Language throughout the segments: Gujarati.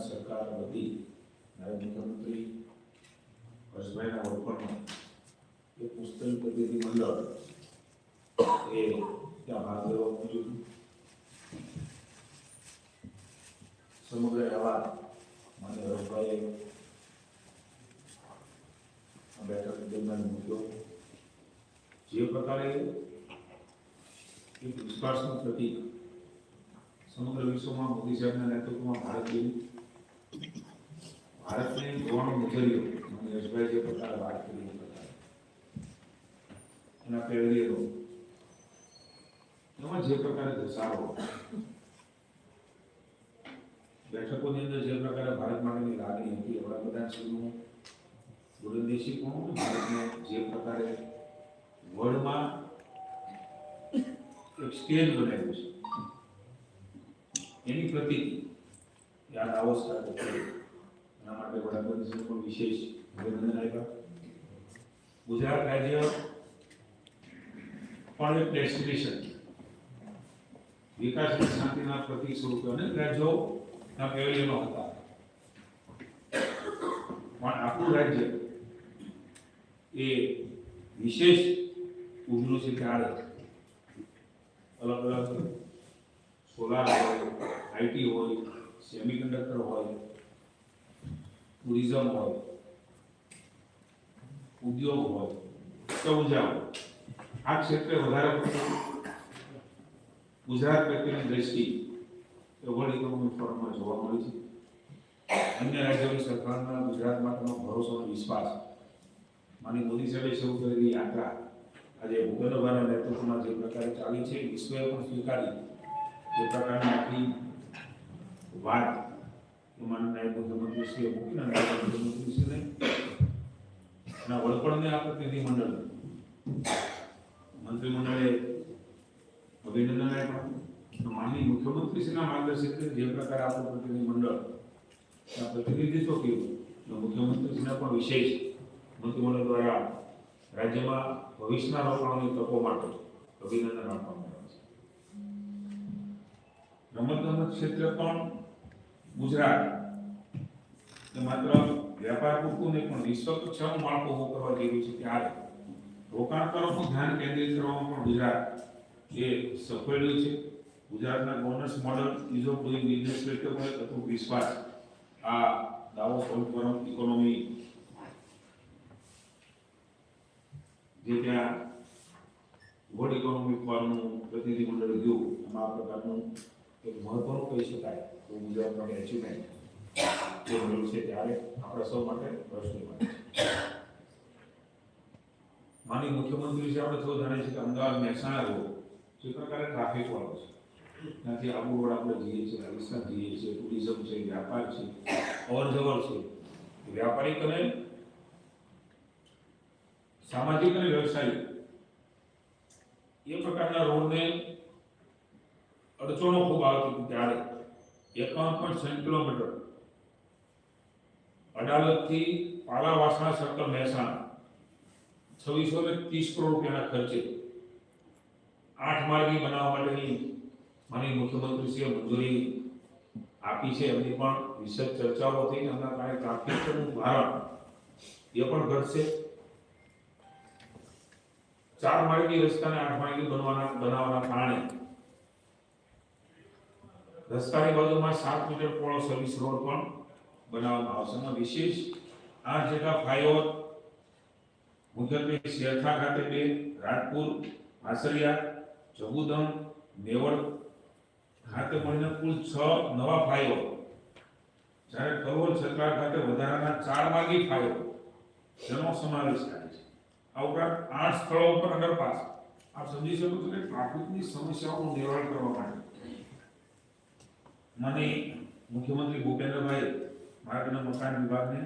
ગુજરાત સરકાર વતી નાયબ મુખ્યમંત્રી હર્ષભાઈના વડપણમાં એક પુસ્તક પ્રતિનિધિ મંડળ એ ત્યાં ભાગ લેવા પહોંચ્યું હતું સમગ્ર અહેવાલ માન્ય હર્ષભાઈએ આ બેઠક દરમિયાન મૂક્યો જે પ્રકારે એક વિશ્વાસનું પ્રતીક સમગ્ર વિશ્વમાં મોદી સાહેબના નેતૃત્વમાં ભારત ગયું ભારતને જોવાનો નજરિયો મને યશભાઈ જે પ્રકારે વાત કરી એ પ્રકારે એના પેરિયરો એમાં જે પ્રકારે દર્શાવો બેઠકોની અંદર જે પ્રકારે ભારત માટેની લાગણી હતી વડાપ્રધાન શ્રીનું દૂરંદેશી પણ ભારતને જે પ્રકારે વર્લ્ડમાં એક સ્ટેજ બનાવ્યું છે એની પ્રતિતિ યાદ આવો સાથે કરી એના માટે વડાપ્રધાન શ્રી પણ વિશેષ અભિનંદન આપ્યા ગુજરાત રાજ્ય પણ એક ડેસ્ટિનેશન વિકાસ અને શાંતિના પ્રતીક સ્વરૂપે અનેક રાજ્યોના પેવેલિયનો હતા પણ આપણું રાજ્ય એ વિશેષ ઉભરું છે ત્યારે અલગ અલગ સોલાર હોય આઈટી હોય સેમિકન્ડક્ટર હોય ટુરિઝમ હોય, ઉદ્યોગ હોય સૌજા હોય. આ ક્ષેત્રે વધારે ગુજરાત પ્રત્યેની દ્રષ્ટિ વર્લ્ડ ઇકોનોમિક ફોરમમાં જોવા મળે છે. અન્ય રાજ્યોની સરકારના ગુજરાત માટેનો ભરોસો અને વિશ્વાસ. માની મોદી સાહેબે શરૂ કરેલી યાત્રા આજે ભૂપેન્દ્રભાઈના નેતૃત્વમાં જે પ્રકારે ચાલી છે, વિશ્વએ પણ સ્વીકારી. જે પ્રકારની આખી વાત માનનીય નાયબ મુખ્યમંત્રી શ્રીએ મૂકીને નાયબ મુખ્યમંત્રી શ્રીને એના વડપણને આ પ્રતિનિધિ મંડળ મંત્રીમંડળે અભિનંદન આપ્યા માનનીય મુખ્યમંત્રી શ્રીના માર્ગદર્શિત જે પ્રકારે આપણું પ્રતિનિધિ મંડળ આ પ્રતિનિધિત્વ કર્યું મુખ્યમંત્રીશ્રીને પણ વિશેષ મંત્રીમંડળ દ્વારા રાજ્યમાં ભવિષ્યના રોકાણોની તકો માટે અભિનંદન આપવામાં આવે છે રમત ગમત ક્ષેત્રે પણ ગુજરાત. માત્ર વેપાર પૂરતું નહીં પણ વિશ્વ કક્ષાનું માળખું ઉભું કરવા જેવું છે ત્યારે રોકાણ તરફનું ધ્યાન કેન્દ્રિત કરવામાં પણ ગુજરાત એ સફળ રહ્યું છે. ગુજરાતના governance model ease of doing business એક અતૂટ વિશ્વાસ આ દાવો ફોરમ ઇકોનોમી જે ત્યાં વર્લ્ડ ઇકોનોમિક ફોરમનું પ્રતિનિધિ મંડળ ગયું, એમાં આ પ્રકારનું એક મહત્વનું કહી શકાય તો ગુજરાત માટે એચિવમેન્ટ જે મળ્યું છે ત્યારે આપણા સૌ માટે પ્રશ્ન માટે માની મુખ્યમંત્રી છે આપણે સૌ જાણીએ છીએ કે અમદાવાદ મહેસાણા રોડ જે પ્રકારે ટ્રાફિક વાળો છે ત્યાંથી આબુ રોડ આપણે જઈએ છીએ રાજસ્થાન જઈએ છીએ ટુરિઝમ છે વ્યાપાર છે અવર જવર છે વ્યાપારિક અને સામાજિક અને વ્યવસાયિક એ પ્રકારના રોડને અડચણો ખૂબ આવતી હતી ત્યારે. એકાવન પોઈન્ટ સાઠ કિલોમીટર. અડાલજથી પાલાવાસણા સર્કલ મહેસાણા. છવ્વીસો ને ત્રીસ કરોડ રૂપિયાના ખર્ચે. આઠ માર્ગી બનાવવા માટેની માની મુખ્યમંત્રીશ્રીએ મંજૂરી આપી છે. એમની પણ વિશેષ ચર્ચાઓ થઈ એમના કારણે ટ્રાફિકનું ભારણ એ પણ ઘટશે. ચાર માર્ગી રસ્તાને આઠ માર્ગી બનવાના બનાવવાના કારણે રસ્તાની બાજુમાં સાત મીટર પહોળો સર્વિસ રોડ પણ બનાવવામાં આવશે. એમાં વિશેષ આઠ જેટલા ફ્લાયઓવર મુખ્યત્વે શેરથા ખાતે બે રાજપુર વાસરિયા જબુદમ નેવળ ખાતે મળીને કુલ છ નવા ફ્લાયઓવર જ્યારે કરોલ સરકાર ખાતે વધારાના ચાર માર્ગી ફ્લાયઓવર જેનો સમાવેશ થાય છે. આ ઉપરાંત આઠ સ્થળો ઉપર અંડરપાસ આપ સમજી શકો છો કે ટ્રાફિકની સમસ્યાઓનું નિવારણ કરવા માટે મને મુખ્યમંત્રી ભૂપેન્દ્રભાઈ માર્ગના મકાન વિભાગને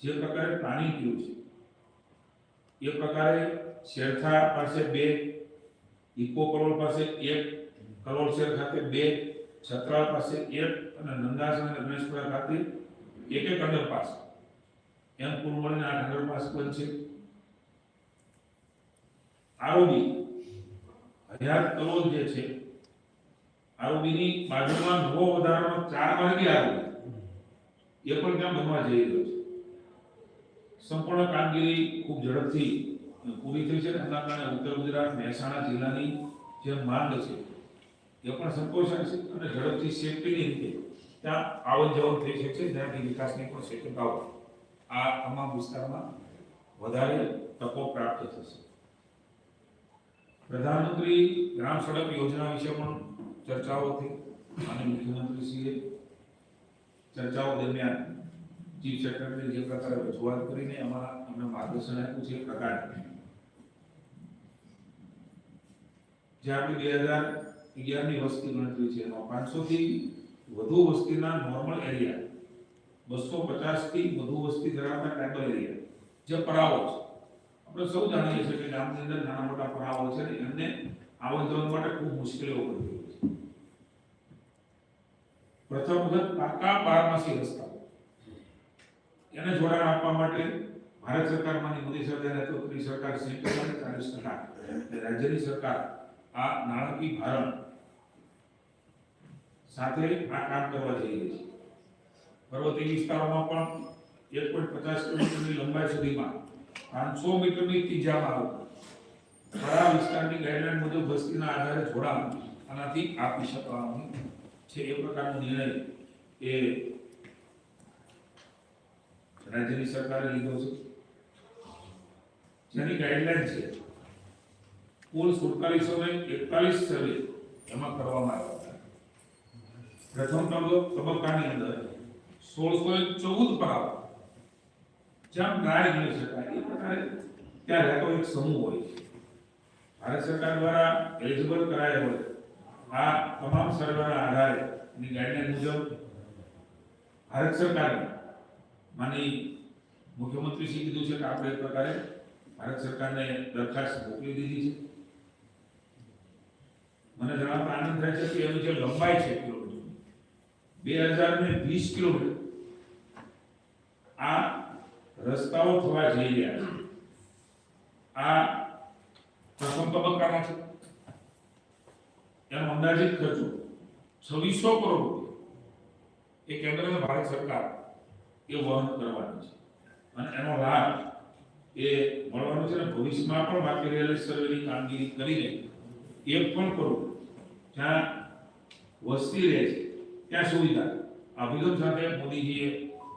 જે પ્રકારે પ્લાનિંગ કર્યું છે, એ પ્રકારે શેરથા પાસે બે, ઇકો કરોડ પાસે એક કરોડ શેર ખાતે બે, છત્રાલ પાસે એક અને નંદાસ અને રમેશપુરા ખાતે એક એક અંડરપાસ. એમ કુલ મળીને આઠ અંડરપાસ બનશે આરોગી હજાર કરોડ જે છે આરોબીની બાજુમાં નવો વધારાનો ચાર માર્ગી આરોબી એ પણ ત્યાં બનવા જઈ રહ્યો છે. સંપૂર્ણ કામગીરી ખૂબ ઝડપથી પૂરી થઈ છે એના કારણે ઉત્તર ગુજરાત, મહેસાણા જિલ્લાની જે માંગ છે, એ પણ સંતોષાશે અને ઝડપથી સેફટીની રીતે ત્યાં આવન જવન થઈ શકશે જેનાથી વિકાસની પણ શક્યતાઓ આ તમામ વિસ્તારમાં વધારે તકો પ્રાપ્ત થશે. પ્રધાનમંત્રી ગ્રામ સડક યોજના વિશે પણ ચર્ચાઓ થઈ અને મુખ્યમંત્રીશ્રીએ ચર્ચાઓ દરમિયાન ચીફ સેક્રેટરી જે પ્રકારે રજૂઆત કરીને એમાં અમને માર્ગદર્શન આપ્યું છે પ્રકાર. જે આપણી બે હજાર અગિયારની વસ્તી ગણતરી છે, એમાં પાંચસો થી વધુ વસ્તીના નોર્મલ એરિયા બસો પચાસથી વધુ વસ્તી ધરાવતા ટ્રાઇબલ એરિયા જે પરાવો છે. આપણે સૌ જાણીએ છીએ કે ગામની અંદર નાના મોટા પરાવો છે ને, એમને આવન જવન માટે ખૂબ મુશ્કેલીઓ પડતી પ્રથમ વખત પાકા બારમાસી રસ્તા. એને જોડાણ આપવા માટે ભારત સરકારમાંની મોદી સરકાર નેતૃત્વની સરકાર સંયુક્ત ચાલીસ ટકા રાજ્યની સરકાર આ નાણાકીય ભારણ સાથે આ કામ કરવા જઈ રહી છે. પર્વતીય વિસ્તારોમાં પણ એક પોઈન્ટ પચાસ કિલોમીટરની લંબાઈ સુધીમાં પાંચસો મીટરની ત્રીજામાં આવતું ખરા વિસ્તારની ગાઈડલાઈન મુજબ વસ્તીના આધારે જોડાણ આનાથી આપી શકવાનું છે, એ પ્રકારનો નિર્ણય એ રાજ્યની સરકારે લીધો છે. જેની ગાઈડલાઈન છે, કુલ સુડતાલીસો ને એકતાલીસ સર્વે એમાં કરવામાં આવ્યા હતા. પ્રથમ તબક્કો- તબક્કાની અંદર સોળસો ચૌદ પરાવ જ્યાં ગાય મળી શકાય એ પ્રકારે ત્યાં રહેતો એક સમૂહ હોય ભારત સરકાર દ્વારા એલિજિબલ કરાયા હોય આ તમામ સર્વેના આધારે. એની ગાઈડલાઈન મુજબ ભારત સરકારે માની મુખ્યમંત્રી શ્રી કીધું છે કે આપણે એક પ્રકારે ભારત સરકારને દરખાસ્ત મોકલી દીધી છે. મને જણાવતા આનંદ થાય છે કે એની જે લંબાઈ છે કિલોમીટર બે હજાર ને વીસ કિલોમીટર, આ રસ્તાઓ થવા જઈ રહ્યા છે. આ પ્રથમ તબક્કામાં છે. એનો અંદાજિત ખર્ચો છવ્વીસો કરોડ રૂપિયા એ કેન્દ્ર અને ભારત સરકાર એ વહન કરવાની છે. અને એનો લાભ એ મળવાનો છે ને ભવિષ્યમાં પણ બાકી રહેલી સર્વેની કામગીરી કરીને એક પણ કરોડ જ્યાં વસ્તી રહે છે, ત્યાં સુવિધા. અભિગમ સાથે મોદીજીએ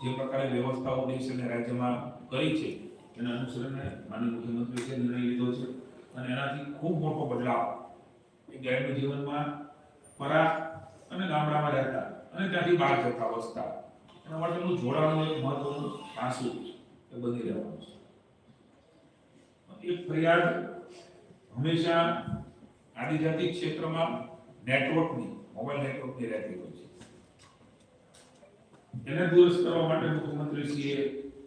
જે પ્રકારે વ્યવસ્થાઓ દેશ અને રાજ્યમાં કરી છે, એના અનુસરણે માનનીય મુખ્યમંત્રીએ નિર્ણય લીધો છે, અને એનાથી ખૂબ મોટો બદલાવ એ ગાયનું જીવનમાં પરા અને ગામડામાં રહેતા અને ત્યાંથી બહાર જતા, વસતા. એના માટેનું જોડાણનું એક મહત્વનું પાસું એ બની રહેવાનું છે. એક ફરિયાદ હંમેશા આદિજાતિ ક્ષેત્રમાં નેટવર્કની, મોબાઈલ નેટવર્કની રહેતી હોય છે. એને દુરસ્ત કરવા માટે મુખ્યમંત્રીશ્રીએ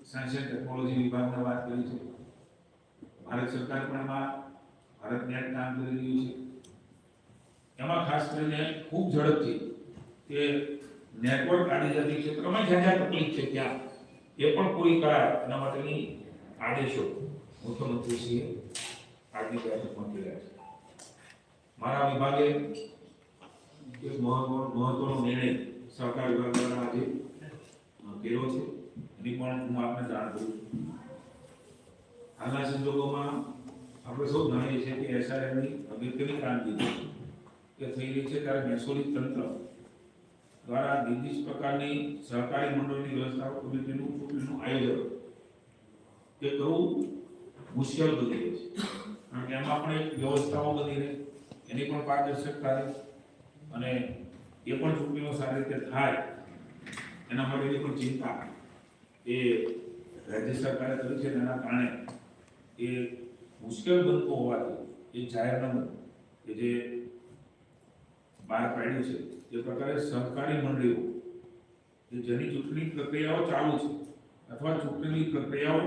સાયન્સ એન્ડ ટેકનોલોજી વિભાગને વાત કરી છે. ભારત સરકાર પણ એમાં ભારત નેટ કામ કરી રહ્યું છે. એમાં ખાસ કરીને ખૂબ ઝડપથી કે નેટવર્ક આદિજાતિ ક્ષેત્રમાં જ્યાં જ્યાં તકલીફ છે ત્યાં એ પણ પૂરી કરાય એના માટેની આદેશો મુખ્યમંત્રીશ્રીએ આજની બેઠકમાં કર્યા છે. મારા વિભાગે એક મહત્વ મહત્વનો નિર્ણય સહકાર વિભાગ દ્વારા આજે કર્યો છે. એની પણ હું આપને જાણ કરું છું. હાલના સંજોગોમાં આપણે સૌ જાણીએ છીએ કે એસઆરએમની અગત્યની કામગીરી કે થઈ રહી છે ત્યારે મહેસૂલી તંત્ર દ્વારા વિવિધ પ્રકારની સહકારી મંડળની વ્યવસ્થા કમિટીનું ચૂંટણીનું આયોજન એ કરવું મુશ્કેલ બની રહે છે. કારણ કે એમાં પણ એક વ્યવસ્થાઓ બની રહે, એની પણ પારદર્શકતા રહે અને એ પણ ચૂંટણીઓ સારી રીતે થાય, એના માટેની પણ ચિંતા એ રાજ્ય સરકારે કરી છે તેના કારણે એ મુશ્કેલ બનતું હોવાથી, એ જાહેરનામું કે જે બહાર પાડ્યું છે. જે પ્રકારે સહકારી મંડળીઓ કે જેની ચૂંટણી પ્રક્રિયાઓ ચાલુ છે અથવા ચૂંટણીની પ્રક્રિયાઓ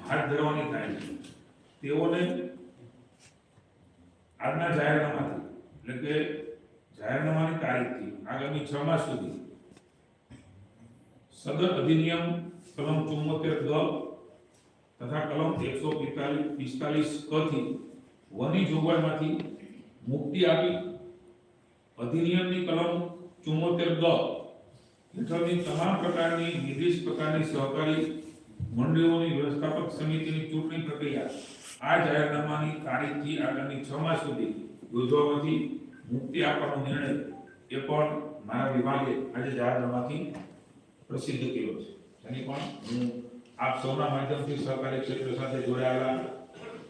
હાથ ધરવાની થાય છે. તેઓને આજના જાહેરનામાથી, એટલે કે જાહેરનામાની તારીખથી આગામી છ માસ સુધી સદર અધિનિયમ કલમ ચુમ્મોતેર ગ તથા કલમ એકસો પિસ્તાલીસ પિસ્તાલીસ કથી વની જોગવાઈમાંથી મુક્તિ આપી અધિનિયમની કલમ ચુમ્મોતેર ગ હેઠળની તમામ પ્રકારની નિર્દેશ પ્રકારની સહકારી મંડળીઓની વ્યવસ્થાપક સમિતિની ચૂંટણી પ્રક્રિયા આ જાહેરનામાની તારીખથી આગામી છ માસ સુધી યોજવામાંથી મુક્તિ આપવાનો નિર્ણય એ પણ મારા વિભાગે આજે જાહેરનામાથી પ્રસિદ્ધ કર્યો છે. એની પણ હું આપ સૌના માધ્યમથી સહકારી ક્ષેત્ર સાથે જોડાયેલા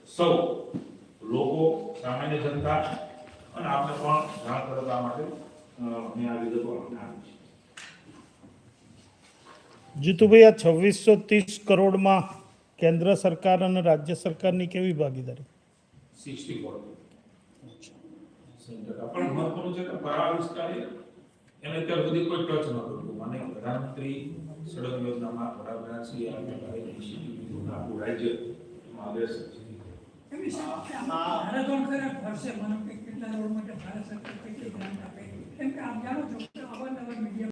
સૌ લોકો, સામાન્ય જનતા અને આપણે પણ જાણ કરવા માટે મેં આ વિગતો આપી છે. જીતુભાઈ આ છવ્વીસો ત્રીસ કરોડમાં કેન્દ્ર સરકાર અને રાજ્ય સરકારની કેવી ભાગીદારી? સિક્સટી પણ મહત્વનું છે કે પરાળ વિસ્તારે એને અત્યાર સુધી કોઈ ટચ ન કર્યું. અને પ્રધાનમંત્રી સડક યોજનામાં વડાપ્રધાન શ્રી આ પ્રકારે ઇનિશિયેટિવ આપણું રાજ્ય એમાં અગ્રેસર છે. કેટલા લોકો માટે ભારત સરકાર કેટલી ગ્રાન્ટ આપે. કેમ કે આપ જાણો છો કે અવારનવાર મીડિયા